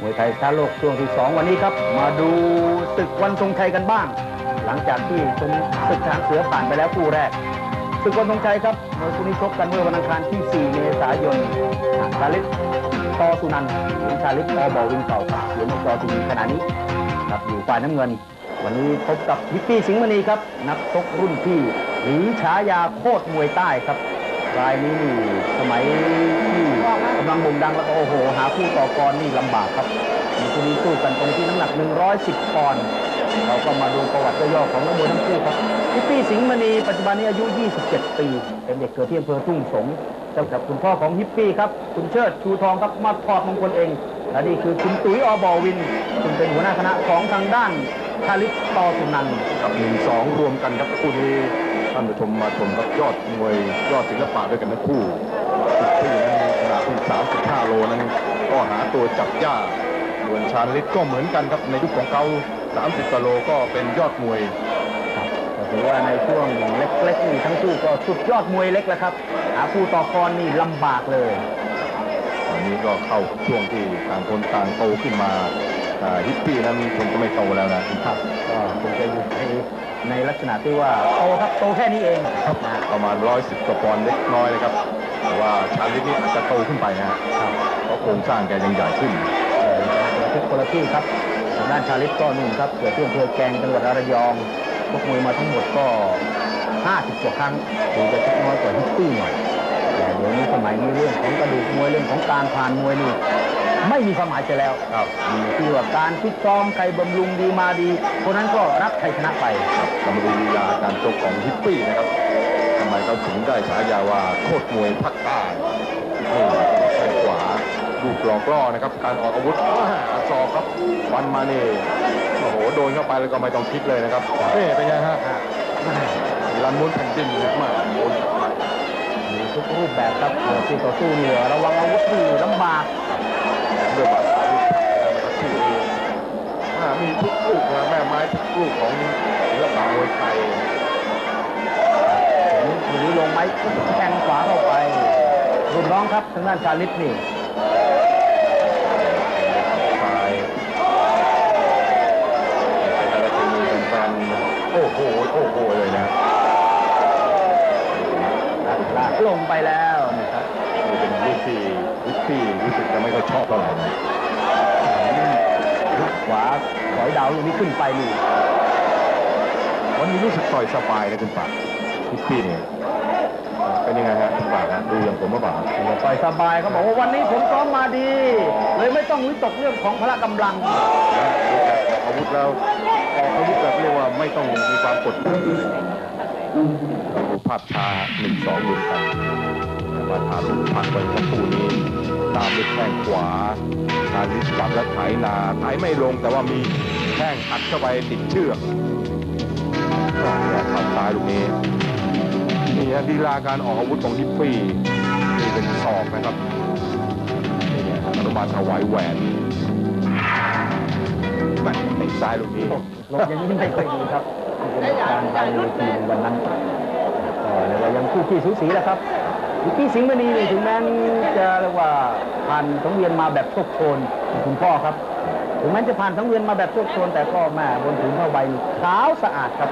มวยไทยช้าโลกช่วงที่ 2 วันนี้ครับ มาดูศึกวันทรงชัยกันบ้าง หลังจากที่ชมศึกทารเสือผ่านไปแล้วคู่แรกศึกวันทรงชัยครับมวยคู่นี้ชกกันเมื่อวันอังคารที่ 4 เมษายนชาลิตตอสุนันท์หรือชาลิศตอบอวินเก่าครับเหรียญทองจอทีวีขณะนี้ครับอยู่ฝ่ายน้ำเงิน วันนี้พบกับฮิปปี้สิงห์มณีครับ นักชกรุ่นพี่หรือฉายาโคตรมวยใต้ครับ รายนี้นี่สมัยที่กำลังบ่งดังแล้วก็โอ้โห หาคู่ต่อกรนี่ลำบากครับมีคู่นี้สู้กันตรงที่น้ำหนัก 110ปอนด์เราก็มาดูประวัติย่อๆของนักมวยทั้งคู่ครับพิตตี้สิงห์มณีปัจจุบันนี้อายุ 27 ปี เป็นเด็กเกิดที่อำเภอทุ่งสงเจ้ากับคุณพ่อของฮิปปี้ครับ คุณเชิดชูทองครับมาถอดมงคลเองและนี่คือคุณตุ๋ยอบอวินซึ่งเป็นหัวหน้าคณะของทางด้านชาลิตตอสุนันกับหนึ่งสองรวมกันครับคู่นี้ ท่านผู้ชมมาชมครับยอดมวยยอดศิลปะด้วยกันทั้งคู่ทุกที่นั้นขนาดที่35 โลนั้น ก็หาตัวจับยากส่วนชาญฤทธิ์ก็เหมือนกันครับในยุคของเขา30กิโลก็เป็นยอดมวยครับก็ถือว่าในช่วงเล็กๆนี่ทั้งคู่ก็สุดยอดมวยเล็กแล้วครับหาคู่ต่อกรนี่ลำบากเลยตอนนี้ก็เข้าช่วงที่ต่างคนต่างโตขึ้นมาอ่าฮิปปี้นั้นคงจะไม่โตแล้วนะครับก็คงจะอยู่ใน ในลักษณะที่ว่าโตครับโตแค่นี้เองครับนะประมาณ 110กว่าปอนด์เล็กน้อยเลยครับแต่ว่าชาญฤทธิ์นี่อาจจะโตขึ้นไปนะฮะครับเพราะโครงสร้างแกยังใหญ่ขึ้นเออคนละทิศคนละที่ครับทางด้านชาลิตก็นุ่นครับเกิดที่อำเภอแกลงจังหวัดระยองพวกมวยมาทั้งหมดก็ 50กว่าครั้งดูจะชกน้อยกว่าฮิปปี้หน่อยแต่เดี๋ยวนี้สมัยนี้เรื่องของกระดูกมวยเรื่องของการผ่านมวยนี่ ไม่มีความหมายเสียแล้วครับอยู่ที่ว่าการฟิตซ้อมใครบำรุงดีมาดี คนนั้นก็รับชัยชนะไปครับเรามาดูลีลาการชกของฮิปปี้นะครับทำไมเขาถึงได้ฉายาว่าโคตรมวยภาคใต้นี่แข้งขวาลูกหลอกล่อนะครับ การออกอาวุธอาศอกครับฟันมานี่โอ้โหโดนเข้าไปแล้วก็ไม่ต้องคิดเลยนะครับเอ๊ะเป็นไงฮะลันมุนแผ่นดินลึกมากโดนกับหมัดมีทุกรูปแบบครับเกิดที่ต่อสู้เหนือระวังอาวุธที่ลำบาก ด้วยบาดอาวุธนะครับที่อ่ามีทุกลูกนะแม่ไม้ทุกลูกของศิลปะมวยไทยหรือลงไม้แทงขวาเข้าไปรุ่นน้องครับทางด้านชาลิตนี่ฝ่ายแต่ละทีมีแฟนๆโอ้โห โอ้โห เลยนะลากลงไปแล้วนะครับนี่เป็นลูกที่ลูกที่รู้สึกจะไม่ค่อยชอบเท่าไหร่ อยดาวลูกนี้ขึ้นไปนี่วันนี้รู้สึกต่อยสบายนะคุณป่าพี่พี่เนี่ยเป็นยังไงฮะคุณป่าฮะดูอย่างผมว่าป่าปล่อยสบายเขาบอกว่าวันนี้ผมซ้อมมาดี เลยไม่ต้องวิตกเรื่องของพละกำลังอาวุธแล้วออกอาวุธแบบเรียกว่าไม่ต้องมีความกดดันเราดูภาพช้าหนึ่งสองรวมกันมาทาลูกพักไว้สักครู่นี้ตามด้วยแข้งขวาทาลิสจับและไถนาไถไม่ลงแต่ว่ามี แข้งอัดเข้าไปติดเชือกก็เนี่ยเข้าซ้ายลูกนี้ นี่ฮะดีลาการออกอาวุธของฮิปปี้นี่เป็นศอกนะครับนี่ฮะอนุบาลถวายแหวนแหม่เตะซ้ายลูกนี้ลงอย่างนี้ไม่ค่อยดีครับเป็นการทางเวทีในวันนั้นก็เรียกว่ายังคู่ขี้สูสีแหละครับพี่สิงห์มณีนี่ถึงแม้จะเรียกว่าผ่านสังเวียนมาแบบโชคโชนคุณพ่อครับ ถึงแม้จะผ่านสังเวียนมาแบบโชคโชนแต่ก็แม่บนถึงเข้าใบนี่ขาวสะอาดครับ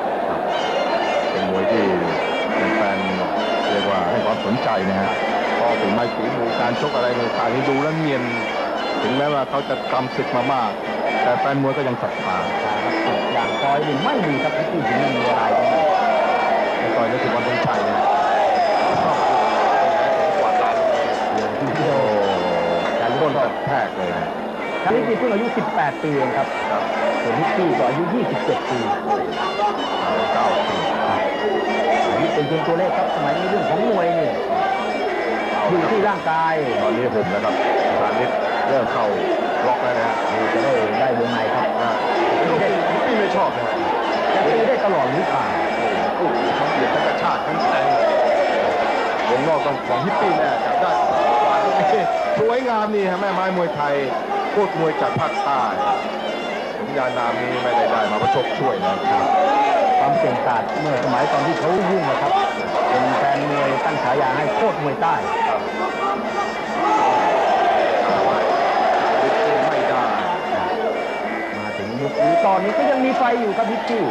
เป็นมวยที่แฟนๆเรียกว่าให้ความสนใจนะฮะเพราะถึงไม่ฝีมือการชกอะไรต่างๆนี่ดูแล้วเนียน ถึงแม้ว่าเขาจะกำศึกมามาก แต่แฟนมวยก็ยังศรัทธาอย่างคอยนี่ไม่มีครับพี่สิงห์มณีอะไรายนี้ในต่อยนักศึกวันทงชัยนะกวาดลานโอ้การต้นแทกเลยนะ ชาลิตีเพิ่งอายุ 18 ปีเองครับครับส่วนฮิปปี้ก็อายุ 27 ปีเก้าปีอันนี้เป็นเพียงตัวเลขครับสมัยนี้เรื่องของมวยนี่อยู่ที่ร่างกายตอนนี้ผมนะครับสานิดเริ่มเข้าล็อกแล้วนะฮะจะได้ได้วงในครับพี่ไม่ชอบนะฮะจะตีได้ตลอดหรือเปล่าโอ้โหทั้งเหยียดทั้งกระชากทั้งแทงวงนอกต้องของฮิปปี้แน่จับได้กวาดลูกนี้สวยงามนี่ฮะแม่ไม้มวยไทย โคตรมวยจากภาคใต้ผมยานามนี้ไม่ได้ได้มาประชกช่วยนะครับความเก่งกาจเมื่อสมัยตอนที่เขายุ่งนะครับ เป็นแฟนมวยตั้งฉายาให้โคตรมวยใต้ไม่ได้มาถึงยุคนี้ตอนนี้ก็ยังมีไฟอยู่ครับพิชชู่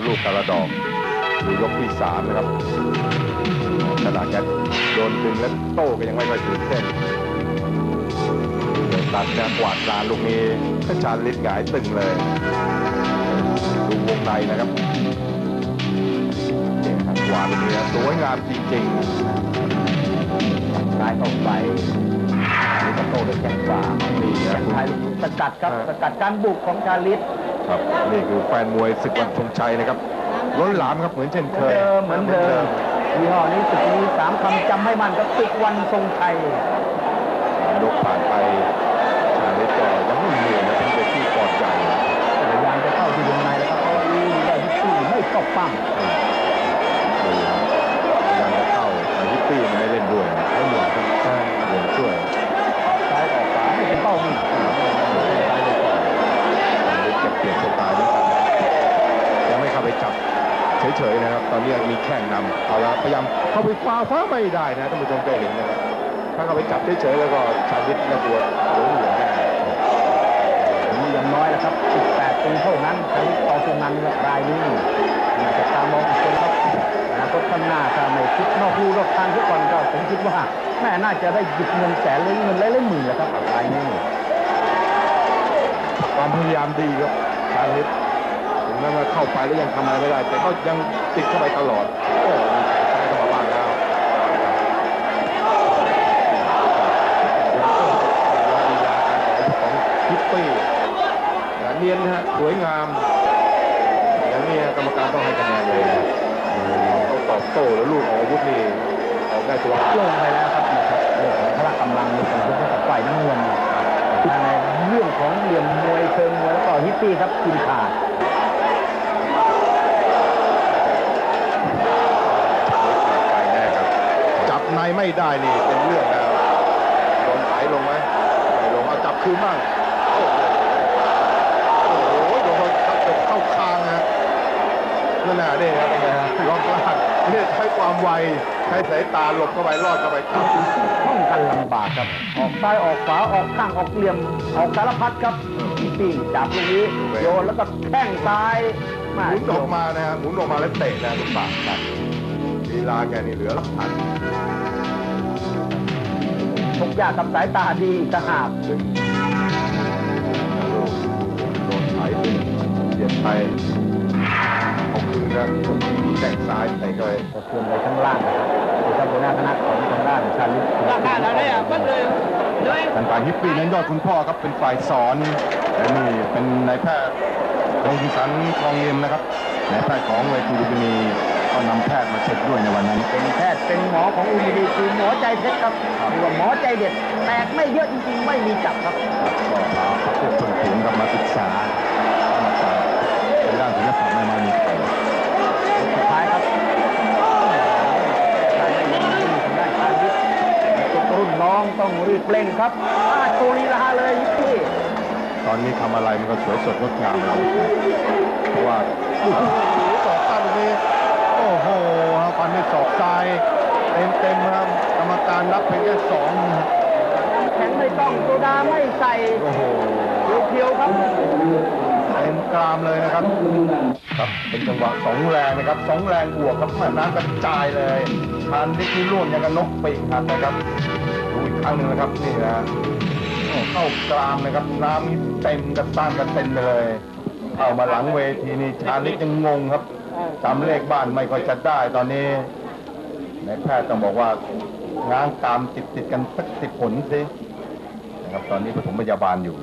ละลูกแต่ละดอกดูยกที่สามนะครับขนาดแกโดนดึงและโต้ก็ยังไม่ค่อยถึงเส้นตัดแนวกวาดลานลูกนี้ถ้าชาญลิศหงายตึงเลยดูวงในนะครับนี่ครับกวาดลูกนี้สวยงามจริงซ้ายเข้าไปนี่ก็โต้ด้วยแข้งขวาๆนี่นะคุณท้ายลูกสกัดครับสกัดการบุกของชาลิส ครับนี่คือแฟนมวยศึกวันธงชัยนะครับล้นหลามครับเหมือนเช่นเหเคมือนยเดิมเหมือนเดิมยี่ห้อนี้ศึกนี้สามคำจำให้มันก็ศึกวันทรงชัยยกผ่านไปชาลิศก็ยังไม่เหนื่อยนะเป็นเด็กที่ปอดใหญ่พยายามจะเข้าที่วงในแล้วก็เขาดีได้พิชชี่ไม่ตกปั้งดูครับพยายามจะเข้าแต่ฮิปปี้มันไม่ เฉยๆนะครับ ตอนนี้มีแข่งนำเอาละพยายามเข้าไปฟ้าฟ้าไม่ได้นะท่านผู้ชมจะเห็นนะครับถ้าเข้าไปจับเฉยๆแล้วก็ชาลิศน่ากลัวหลงเหลือแน่นี่ยังน้อยแล้วครับ 18 ปีเท่านั้นชาลิสต่อสุนันท์รายนี้น่าจะตามมองอีกคนครับอนาคตข้างหน้าถ้าไม่คิดนอกลู่นอกทางทุกคนก็ผมคิดว่าแม่น่าจะได้หยิบเงินแสนหรือเงินหลายๆหมื่นแล้วครับรายนี้ความพยายามดีครับชาลิศถึ งแม้ว่าเข้าไปแล้วยังทำอะไรไม่ได้ แต่ก็ยังติดเข้าไปตลอด โอ้มีใช้เข้ามาบ้างแล้วลีลาการต่อยของฮิปปี้นะเนียนนะฮะสวยงาม อย่างนี้กรรมการต้องให้คะแนนเลยนะเขาตอบโต้แล้วลูกของอาวุธนี่ออกได้ตัวลงไปแล้วครับนะครับเรื่องของพละกำลังในการชกกับฝ่ายน้ำเงินถ้าในเรื่องของเหลี่ยมมวยเชิงมวยแล้วก็ฮิปปี้ครับกินขาด ไปแน่ครับ จับใน ไม่ได้นี่เป็นเรื่องแล้วโดนไถลงไหมไม่ลงเอาจับคืนบ้างโอ้โหโอ้โหโดนเขาเข้าเข้าคางนะนั่นน่ะนี่ครับเป็นไงฮะร้องกลางเนี่ยใช้ความไวใช้สายตาหลบเข้าไปรอดเข้าไปจับป้องกันลำบากครับ ออกซ้ายออกขวาออกข้างออกเหลี่ยม ออกสารพัดครับฮิปปี้จับลูกนี้โยนแล้วก็แข้งซ้ายหมุนออกมานะฮะหมุนออกมาแล้วเตะนะลูกปากครับลีลาแกนี่เหลือรับพัน ทุกอย่างกับสายตาดีสหากดึงโดนไถดึงเสียบไปเอาคืนนะแข้งซ้ายเตะเข้าไปกระเทือนไปข้างล่างนะครับดูครับหัวหน้าคณะของทางด้านชาลิสราคาเราได้อะมันเลยด้วยทางฝ่ายฮิปปี้นั้นยอดคุณพ่อครับเป็นฝ่ายสอนและนี่เป็นนายแพทย์โรงพยาบาลคลองเรียมนะครับนายแพทย์ของเวทีลุมพินี ก็นำแพทย์มาเช็คด้วยในวันนั้น เป็นแพทย์เป็นหมอของอุมิดีคือหมอใจเพชรครับหรือว่าหมอใจเด็ดแตกไม่เยอะจริงๆ ไม่มีจับครับครับก็พาพวกคนถึงกับมาศึกษามาจากเป็นด้านศิลปะไม่มามีผลสุดท้ายครับการได้ยินดีทางด้านชาลิสรุ่นน้องต้องรีบเร่งครับอาโชว์ลีลาเลยฮิปปี้ตอนนี้ทำอะไรมันก็สวยสดงดงามเราเพราะว่า โอ้โหสอกซ้ายตรงนี้ โอ้โหฟันด้วยศอกซ้ายเต็มเต็มๆครับกรรมการนับเพียงแค่สองแข็งไม่ต้องโซดาไม่ใส่โอ้โหเพียวๆครับเต็มกรามเลยนะครับครับเป็นจังหวะสองแรงนะครับสองแรงบวกครับแม่น้ำกระจายเลยทานนิกนี่ร่วงอย่างกับนกปีกหักนะครับดูอีกครั้งหนึ่งนะครับนี่นะโอ้เข้ากรามนะครับน้ำนี่เต็มกระต้านกระเต็นไปเลยเข้ามาหลังเวทีนี่ชาลิกยังงงครับ จำเลขบ้านไม่ค่อยจะได้ตอนนี้นายแพทย์ต้องบอกว่าง้างตามติดติดกันสักสิบผลสินะครับตอนนี้ปฐมพยาบาลอยู่